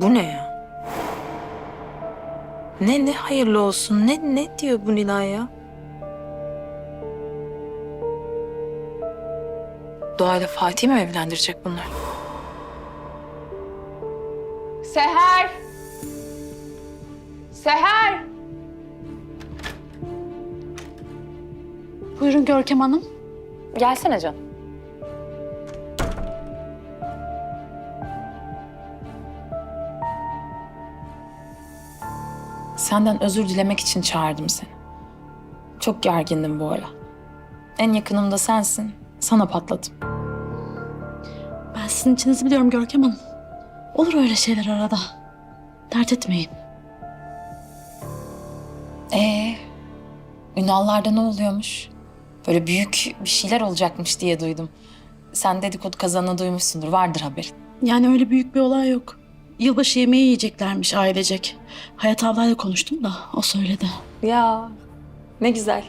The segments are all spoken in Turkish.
Bu ne ya? Ne ne hayırlı olsun? Ne ne diyor bu Nilay ya? Doğa ile Fatih mi evlendirecek bunlar? Seher! Seher! Buyurun Görkem Hanım. Gelsene canım. Senden özür dilemek için çağırdım seni. Çok gergindim bu ara. En yakınım da sensin. Sana patladım. Ben sizin içinizi biliyorum Görkem Hanım. Olur öyle şeyler arada. Dert etmeyin. Ee, Ünallarda ne oluyormuş? Böyle büyük bir şeyler olacakmış diye duydum. Sen dedikodu kazanını duymuşsundur. Vardır haberin. Yani öyle büyük bir olay yok. Yılbaşı yemeği yiyeceklermiş ailecek. Hayat ablayla konuştum da o söyledi. Ya ne güzel.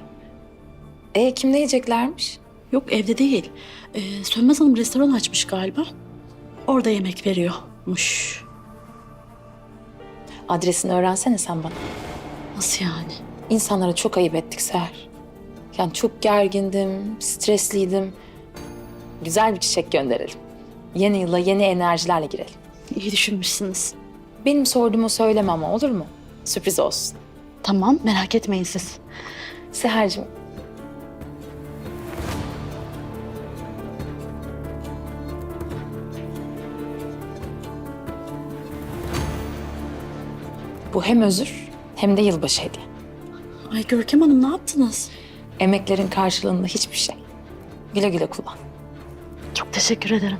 Ee, kimle yiyeceklermiş? Yok evde değil. Ee, Sönmez Hanım restoran açmış galiba. Orada yemek veriyormuş. Adresini öğrensene sen bana. Nasıl yani? İnsanlara çok ayıp ettik Seher. Yani çok gergindim, stresliydim. Güzel bir çiçek gönderelim. Yeni yıla yeni enerjilerle girelim. İyi düşünmüşsünüz. Benim sorduğumu söyleme ama olur mu? Sürpriz olsun. Tamam merak etmeyin siz. Seher'cim. Bu hem özür hem de yılbaşı hediye. Ay Görkem Hanım ne yaptınız? Emeklerin karşılığında hiçbir şey. Güle güle kullan. Çok teşekkür ederim.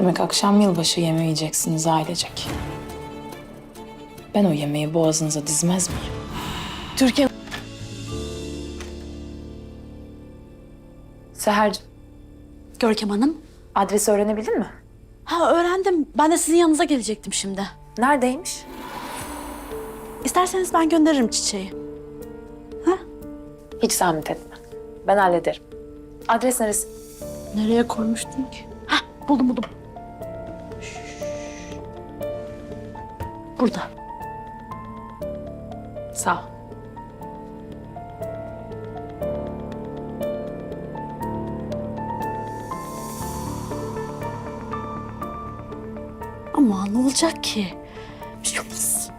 Demek akşam yılbaşı yemeği yiyeceksiniz ailecek. Ben o yemeği boğazınıza dizmez miyim? Türkiye Seher'cim, Görkem Hanım. adresi öğrenebildin mi? Ha öğrendim. Ben de sizin yanınıza gelecektim şimdi. Neredeymiş? İsterseniz ben gönderirim çiçeği. Hiç zahmet etme. Ben hallederim. Adres neresi? Nereye koymuştum ki? Hah buldum buldum. Burada. Sağ ol. Ama ne olacak ki? Bir şey olmaz.